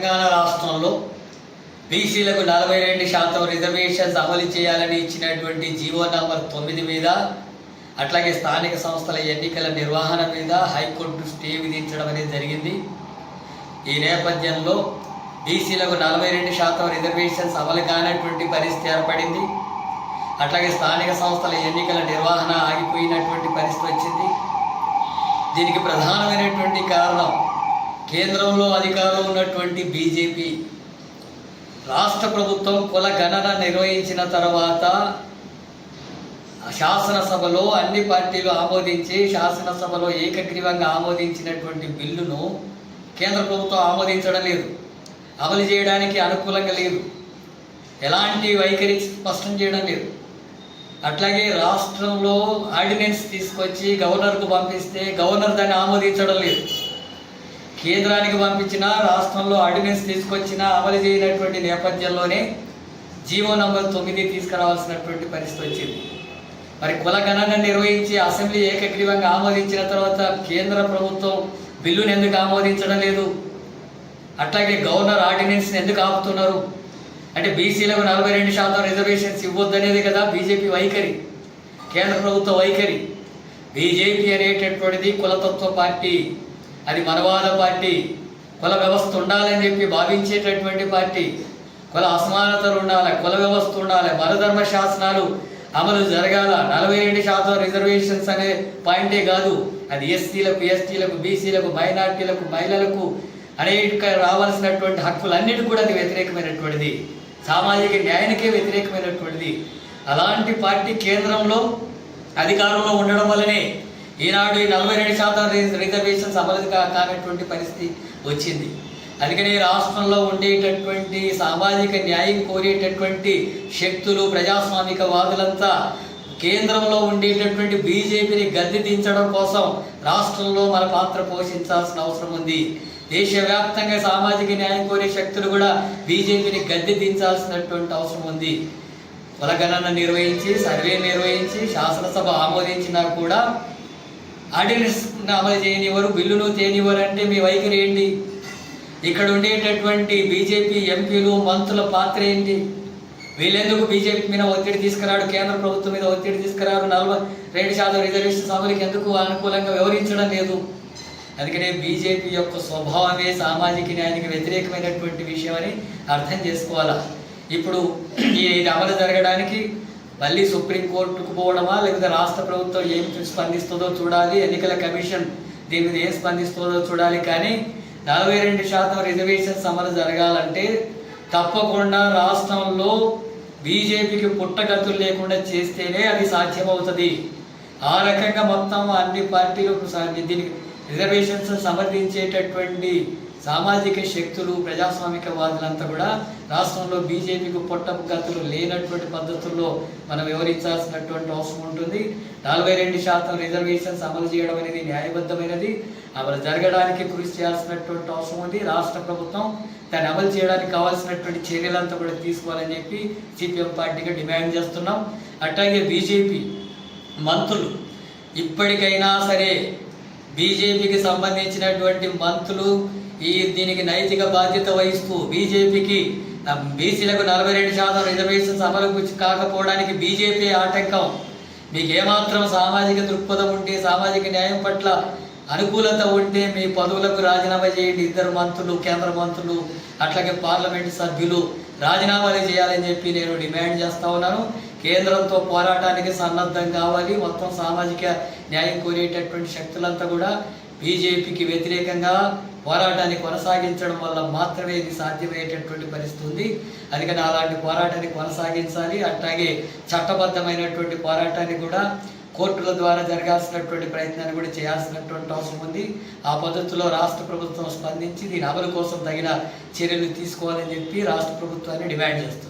తెలంగాణ రాష్ట్రంలో బీసీలకు నలభై రెండు శాతం రిజర్వేషన్స్ అమలు చేయాలని ఇచ్చినటువంటి జీవో నంబర్ తొమ్మిది మీద అట్లాగే స్థానిక సంస్థల ఎన్నికల నిర్వహణ మీద హైకోర్టు స్టే విధించడం అనేది జరిగింది. ఈ నేపథ్యంలో బీసీలకు నలభై రెండు శాతం రిజర్వేషన్స్ అమలు కానటువంటి పరిస్థితి ఏర్పడింది. అట్లాగే స్థానిక సంస్థల ఎన్నికల నిర్వహణ ఆగిపోయినటువంటి పరిస్థితి వచ్చింది. దీనికి ప్రధానమైనటువంటి కారణం కేంద్రంలో అధికారంలో ఉన్నటువంటి బీజేపీ రాష్ట్ర ప్రభుత్వం కుల గణన నిర్వహించిన తర్వాత శాసనసభలో అన్ని పార్టీలు ఆమోదించి శాసనసభలో ఏకగ్రీవంగా ఆమోదించినటువంటి బిల్లును కేంద్ర ప్రభుత్వం ఆమోదించడం లేదు. అమలు చేయడానికి అనుకూలంగా లేదు. ఎలాంటి వైఖరి స్పష్టం చేయడం లేదు. అట్లాగే రాష్ట్రంలో ఆర్డినెన్స్ తీసుకొచ్చి గవర్నర్కు పంపిస్తే గవర్నర్ దాన్ని ఆమోదించడం లేదు. కేంద్రానికి పంపించిన రాష్ట్రంలో ఆర్డినెన్స్ తీసుకొచ్చిన అమలు చేయనటువంటి నేపథ్యంలోనే జీవో నంబర్ తొమ్మిది తీసుకురావాల్సినటువంటి పరిస్థితి వచ్చింది. మరి కుల గణన నిర్వహించి అసెంబ్లీ ఏకగ్రీవంగా ఆమోదించిన తర్వాత కేంద్ర ప్రభుత్వం బిల్లును ఎందుకు ఆమోదించడం లేదు? అట్లాగే గవర్నర్ ఆర్డినెన్స్ని ఎందుకు ఆపుతున్నారు? అంటే బీసీలకు నలభై రెండు శాతం రిజర్వేషన్స్ ఇవ్వద్దనేది కదా బీజేపీ వైఖరి కేంద్ర ప్రభుత్వ వైఖరి. బీజేపీ అనేటటువంటిది కులతత్వ పార్టీ అది మనవాద పార్టీ. కుల వ్యవస్థ ఉండాలని చెప్పి భావించేటటువంటి పార్టీ. కుల అసమానతలు ఉండాలి కుల వ్యవస్థ ఉండాలి మరధర్మ శాసనాలు అమలు జరగాల. నలభై రెండు శాతం రిజర్వేషన్స్ అనే పాయింటే కాదు. అది ఎస్సీలకు ఎస్టీలకు బీసీలకు మైనార్టీలకు మహిళలకు అనేక రావాల్సినటువంటి హక్కులన్నిటి కూడా అది వ్యతిరేకమైనటువంటిది. సామాజిక న్యాయానికే వ్యతిరేకమైనటువంటిది. అలాంటి పార్టీ కేంద్రంలో అధికారంలో ఉండడం వల్లనే ఈనాడు ఈ నలభై రెండు శాతం రిజర్వేషన్ రిజర్వేషన్స్ అమలు కానటువంటి పరిస్థితి వచ్చింది. అందుకని రాష్ట్రంలో ఉండేటటువంటి సామాజిక న్యాయం కోరేటటువంటి శక్తులు ప్రజాస్వామిక వాదులంతా కేంద్రంలో ఉండేటటువంటి బీజేపీని గద్దె దించడం కోసం రాష్ట్రంలో మన పాత్ర పోషించాల్సిన అవసరం ఉంది. దేశవ్యాప్తంగా సామాజిక న్యాయం కోరే శక్తులు కూడా బీజేపీని గద్దె దించాల్సినటువంటి అవసరం ఉంది. కులగణన నిర్వహించి సర్వే నిర్వహించి శాసనసభ ఆమోదించినా కూడా ఆర్డినెన్స్ అమలు చేయనివ్వరు బిల్లును చేయనివ్వరు అంటే మీ వైఖరి ఏంటి? ఇక్కడ ఉండేటటువంటి బీజేపీ ఎంపీలు మంత్రుల పాత్ర ఏంటి? వీళ్ళెందుకు బీజేపీ మీద ఒత్తిడి తీసుకురాడు కేంద్ర ప్రభుత్వం మీద ఒత్తిడి తీసుకురాడు నలభై రెండు శాతం రిజర్వేషన్ సభలకు ఎందుకు అనుకూలంగా వ్యవహరించడం లేదు? అందుకనే బీజేపీ యొక్క స్వభావమే సామాజిక న్యాయానికి వ్యతిరేకమైనటువంటి విషయం అని అర్థం చేసుకోవాలా? ఇప్పుడు ఈ ఇది అమలు జరగడానికి మళ్ళీ సుప్రీంకోర్టుకు పోవడమా? లేకపోతే రాష్ట్ర ప్రభుత్వం ఏం స్పందిస్తుందో చూడాలి? ఎన్నికల కమిషన్ దీని మీద ఏం స్పందిస్తుందో చూడాలి. కానీ నలభై రెండు శాతం రిజర్వేషన్ సమలు జరగాలంటే తప్పకుండా రాష్ట్రంలో బీజేపీకి పుట్టగతులు లేకుండా చేస్తేనే అది సాధ్యమవుతుంది. ఆ రకంగా మొత్తం అన్ని పార్టీలు దీనికి రిజర్వేషన్స్ సమర్థించేటటువంటి సామాజిక శక్తులు ప్రజాస్వామిక వాదులంతా కూడా రాష్ట్రంలో బీజేపీకి పుట్టగతులు లేనటువంటి పద్ధతుల్లో మనం వివరించాల్సినటువంటి అవసరం ఉంటుంది. నలభై రెండు శాతం రిజర్వేషన్స్ అమలు చేయడం అనేది న్యాయబద్ధమైనది. అమలు జరగడానికి కృషి చేయాల్సినటువంటి అవసరం ఉంది. రాష్ట్ర ప్రభుత్వం దాన్ని అమలు చేయడానికి కావాల్సినటువంటి చర్యలంతా కూడా తీసుకోవాలని చెప్పి సిపిఎం పార్టీగా డిమాండ్ చేస్తున్నాం. అట్లాగే బీజేపీ మంత్రులు ఇప్పటికైనా సరే బీజేపీకి సంబంధించినటువంటి మంత్రులు ఈ దీనికి నైతిక బాధ్యత వహిస్తూ బీజేపీకి బీసీలకు నలభై రెండు శాతం రిజర్వేషన్స్ అమలు కాకపోవడానికి బీజేపీ ఆటంకం. మీకు ఏమాత్రం సామాజిక దృక్పథం ఉంటే సామాజిక న్యాయం పట్ల అనుకూలత ఉంటే మీ పదవులకు రాజీనామా చేయండి. ఇద్దరు మంత్రులు కేంద్ర మంత్రులు అట్లాగే పార్లమెంట్ సభ్యులు రాజీనామాలు చేయాలని చెప్పి నేను డిమాండ్ చేస్తా ఉన్నాను. కేంద్రంతో పోరాటానికి సన్నద్ధం కావాలి. మొత్తం సామాజిక న్యాయం కోరేటటువంటి శక్తులంతా కూడా బీజేపీకి వ్యతిరేకంగా పోరాటాన్ని కొనసాగించడం వల్ల మాత్రమే ఇది సాధ్యమయ్యేటటువంటి పరిస్థితి ఉంది. అందుకని అలాంటి పోరాటాన్ని కొనసాగించాలి. అట్లాగే చట్టబద్ధమైనటువంటి పోరాటాన్ని కూడా కోర్టుల ద్వారా జరగాల్సినటువంటి ప్రయత్నాన్ని కూడా చేయాల్సినటువంటి అవసరం ఉంది. ఆ పద్ధతిలో రాష్ట్ర ప్రభుత్వం స్పందించి దీని అమలు కోసం తగిన చర్యలు తీసుకోవాలని చెప్పి రాష్ట్ర ప్రభుత్వాన్ని డిమాండ్ చేస్తుంది